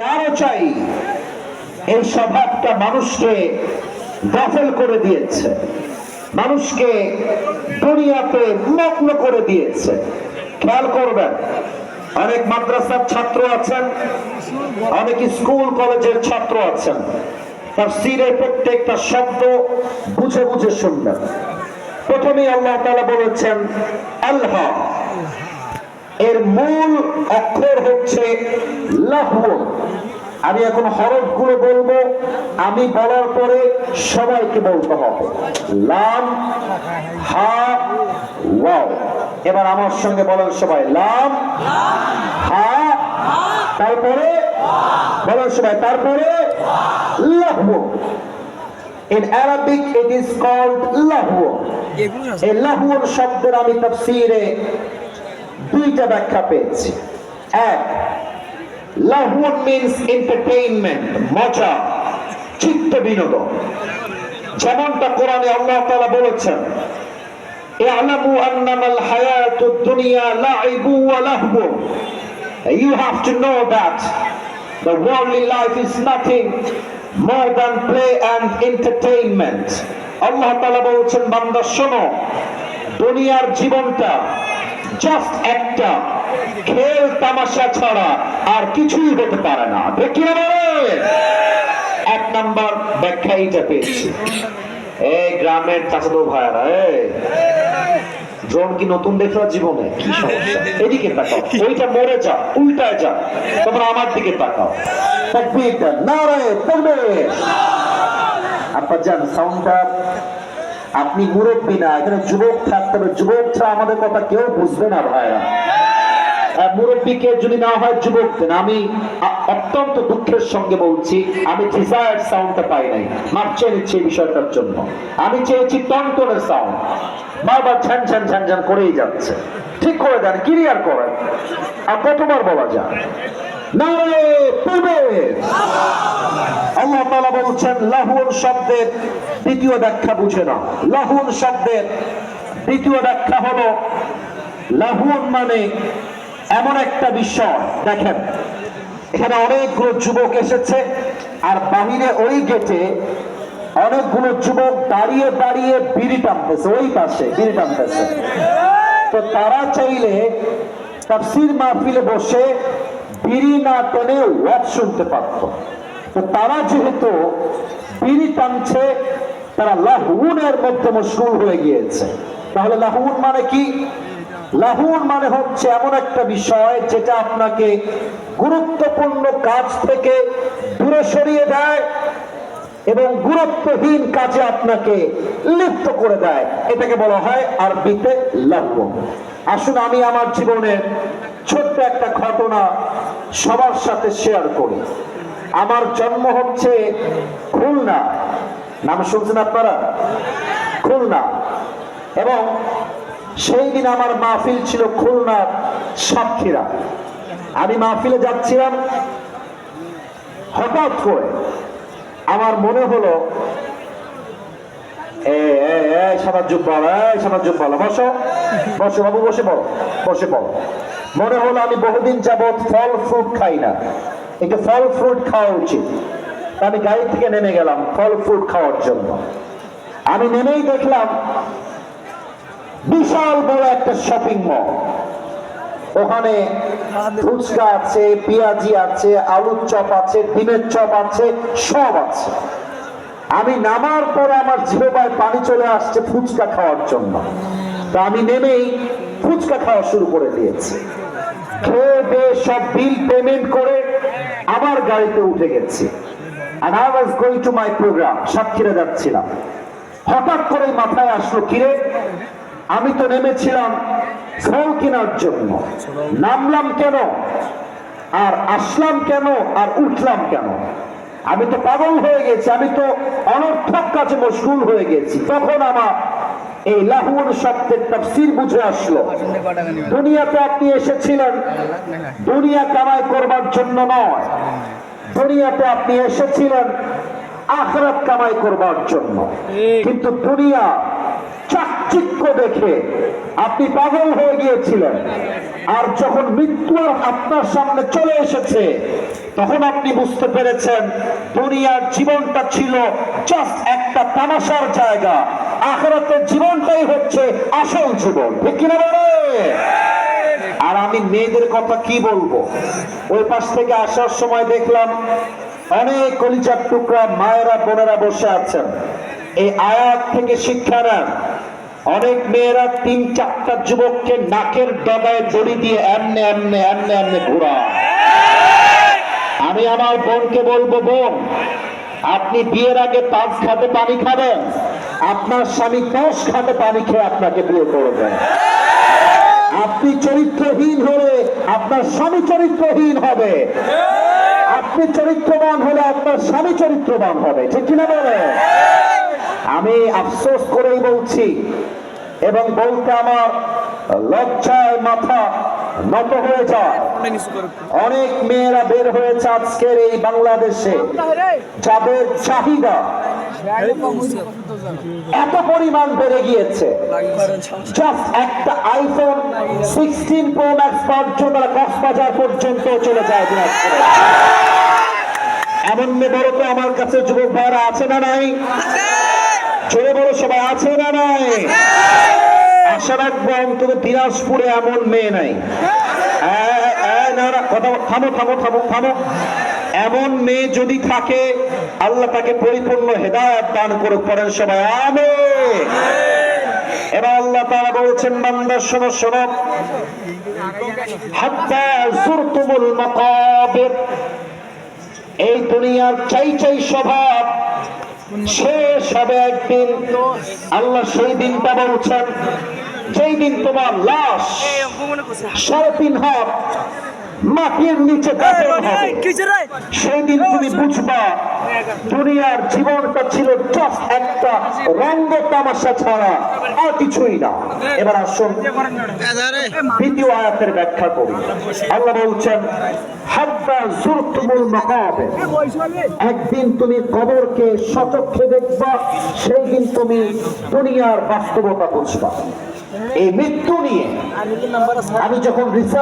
আরও চাই? এই স্বভাবটা মানুষকে দখল করে দিয়েছে। মানুষকে দুনিয়াতে মগ্ন করে দিয়েছে। খেয়াল করবেন, অনেক মাদ্রাসার ছাত্র আছেন, অনেক স্কুল, কলেজের ছাত্র আছেন। তার সিরের প্রত্যেকটা শব্দ বুঝে বুঝে শুনবেন। প্রথমে আল্লাহ তাআলা বলেছেন, আল্লাহ। এর মূল অক্ষর হচ্ছে লাহু আমি এখন হরফগুলো বলব, আমি বলার পরে সবাইকে বলতে হবে। লাম, হা, ওয়াও। এবার আমার সঙ্গে বলেন সবাই, লাম, হা, তারপরে বলেন সবাই, তারপরে লাহু। In Arabic it is called lahu. এই লাহুর শব্দের আমি তাফসীরে দুইটা ব্যাখ্যা পেয়েছি। এক লাহুন মিন্স এন্টারটেইনমেন্ট মজা, চিত্ত বিনোদন যেমনটা কোরআনে আল্লাহ তাআলা বলেছেন, ইয়ালামু আন্নামাল হায়াতুদ দুনিয়া লাইবু ওয়া লাহবু You have to know that the worldly life is nothing more than play and entertainment. আল্লাহ তাআলা বলছেন, বান্দা, শোনো, দুনিয়ার জীবনটা জাস্ট একটা খেল তামাশা ছাড়া আর কিছুই হতে পারে না। এক নাম্বার ব্যাখ্যা এইটা পেয়েছি। এই গ্রামের চাচাতো ভাইয়ারা ড্রোন কি নতুন জীবনে? কি সমস্যা? এদিকে তাকাও। ওইটা মরে যা, উল্টায় যা। তোমরা আমার দিকে তাকাও। আপনি মুরব্বী না, এখানে যুবক থাকতে হবে। যুবক ছাড়া আমাদের কথা কেউ বুঝবে না, ভাইরা। মুরব্বীকে যদি না হয় যুবক দেন আমি অত্যন্ত দুঃখের সঙ্গে বলছি, আমি ডিজায়ার সাউন্ডটা পাই নাই। মাপ চেয়ে নিচ্ছি এই বিষয়টার জন্য। আমি চেয়েছি টনটনের সাউন্ড বারবার করেই যাচ্ছে। ঠিক করে দেন ক্লিয়ার করেন। আর কতবার বলা যায়। শব্দের ব্যাখ্যা বুঝে না শব্দের ব্যাখ্যা হলো, লাহুন মানে এমন একটা বিষয়, দেখেন, এখানে অনেকগুলো যুবক এসেছে, আর বাহিরে ওই গেটে অনেকগুলো যুবক দাঁড়িয়ে দাঁড়িয়ে বিড়ি টানতেছে, ওই পাশে বিড়ি টানতেছে। তো তারা চাইলে তাফসির মাহফিলে বসে বিড়ি না টেনে ওয়াজ শুনতে পারত। তো তারা যেহেতু বিড়ি টানছে, তারা লাহুনের মধ্যে মশগুল হয়ে গিয়েছে। তাহলে লাহুন মানে কি? লাহুন মানে হচ্ছে এমন একটা বিষয় যেটা আপনাকে গুরুত্বপূর্ণ কাজ থেকে দূরে সরিয়ে দেয় এবং গুরুত্বহীন কাজে আপনাকে লিপ্ত করে দেয়। এটাকে বলা হয় আরবিতে লাহু। আসুন আমি আমার জীবনের ছোট্ট একটা ঘটনা সবার সাথে শেয়ার করি। আমার জন্ম হচ্ছে খুলনা। নাম শুনছেন আপনারা? খুলনা। এবং সেই দিন আমার মাহফিল ছিল খুলনার সাক্ষীরা আমি মাহফিলে যাচ্ছিলাম। হঠাৎ করে আমার মনে হলো বসো বসো বাবু, বসে পড়ো বসে পড়ো। মনে হলো আমি বহুদিন যাবৎ ফল ফ্রুট খাই না। একটু ফল ফ্রুট খাওয়া উচিত। আমি গাড়ি থেকে নেমে গেলাম ফল ফ্রুট খাওয়ার জন্য। আমি নেমেই দেখলাম বিশাল বড় একটা শপিং মল ওখানে ফুচকা আছে, পেঁয়াজি আছে, আলুর চপ আছে, ডিমের চপ আছে, সব আছে। আমি নামার পরে আমার জিহবায় পানি চলে আসছে ফুচকা খাওয়ার জন্য। তা আমি নেমেই ফুচকা খাওয়া শুরু করে দিয়েছি। খেয়ে দিয়ে সব বিল পেমেন্ট করে আবার গাড়িতে উঠে গেছি। And I was going to my program, Satkhira যাচ্ছিলাম। হঠাৎ করে মাথায় আসলো, কিরে আমি তো নেমেছিলাম ফল কেনার জন্য। নামলাম কেন? আর আসলাম কেন? আর উঠলাম কেন? আমি তো পাগল হয়ে গেছি আমি তো অনর্থক কাজে মশগুল হয়ে গেছি। তখন আমার এই লাহুন শব্দের তাফসির বুঝে আসলো। দুনিয়াতে আপনি এসেছিলেন দুনিয়া কামাই করবার জন্য নয়। দুনিয়াতে আপনি এসেছিলেন আখরাত কামাই করবার জন্য। কিন্তু দুনিয়া চাকচিক্য দেখে আপনি পাগল হয়ে গিয়েছিলেন। আর যখন মৃত্যু আপনার সামনে চলে এসেছে, তখন আপনি বুঝতে পেরেছেন দুনিয়ার জীবনটা ছিল জাস্ট একটা তামাশার জায়গা। আখেরাতের জীবনটাই হচ্ছে আসল জীবন। ঠিক কিনা বলে? আর আমি মেয়েদের কথা কি বলব? ওই পাশ থেকে আসার সময় দেখলাম অনেক কলিজার টুকরা মায়েরা, বোনেরা বসে আছেন। এই আয়াত থেকে শিক্ষা নেন। অনেক মেয়েরা তিন চারটা যুবককে নাকের ডগায় দড়ি দিয়ে এমনে এমনে এমনে এমনে ঘোরা আমি আমার বোনকে বলব, বোন, আপনি বিয়ের আগে পাঁচ খাতে পানি খাবেন, আপনার স্বামী দশ খাতে পানি খেয়ে আপনাকে বিয়ে করবেন আপনি চরিত্রহীন হলে আপনার স্বামী চরিত্রহীন হবে। আপনি চরিত্রবান হলে আপনার স্বামী চরিত্রবান হবে। ঠিক কিনা বলে? আমি আফসোস করেই বলছি এবং বলতে আমার লজ্জায় মাথা নত হয়ে যায়। অনেক মেয়েরা বের হয়েছে আজকের এই বাংলাদেশে। যাদের চাহিদা এত পরিমাণ বেড়ে গিয়েছে। একটা আইফোন সিক্সটিন প্রো ম্যাক্স পর্যন্ত তারা কক্সবাজার পর্যন্ত চলে যায় এমন বড় তো আমার কাছে যুবক ভাইরা আছে না নাই? ছোট বড় সবাই আছে না নাই? আশা রাখব অন্তত দিনাজপুরে এমন মেয়ে নাই। কথা থামো থামো থামো থামো। এমন মেয়ে যদি থাকে আল্লাহ তাকে পরিপূর্ণ হেদায়ত দান করে পড়েন সবাই আমি এবার আল্লাহ তারা বলছেন বান্দা শোনো শোনো। হাত্তা জুরতুমুল মাকাবির। এই দুনিয়ার চাই চাই স্বভাব। শেষ হবে একদিন। আল্লাহ সেই দিনটা বলছেন সেই দিন তোমার লাশ সাড়ে তিন হাত মাটির নিচে কাপড় হবে। সেই দিন তুমি বুঝবা দুনিয়ার জীবনটা ছিল জাস্ট একটা রঙ্গ তামাশা ছাড়া আর কিছুই না। এবার আসুন দ্বিতীয় আয়াতের ব্যাখ্যা করি। আল্লাহ বলছেন হাব্বা জুরতুমুল মাকাবির একদিন তুমি কবরকে সচক্ষে দেখবা সেই দিন তুমি দুনিয়ার বাস্তবতা বুঝবা। এই মৃত্যু নিয়ে আমি যখন রিসার্চ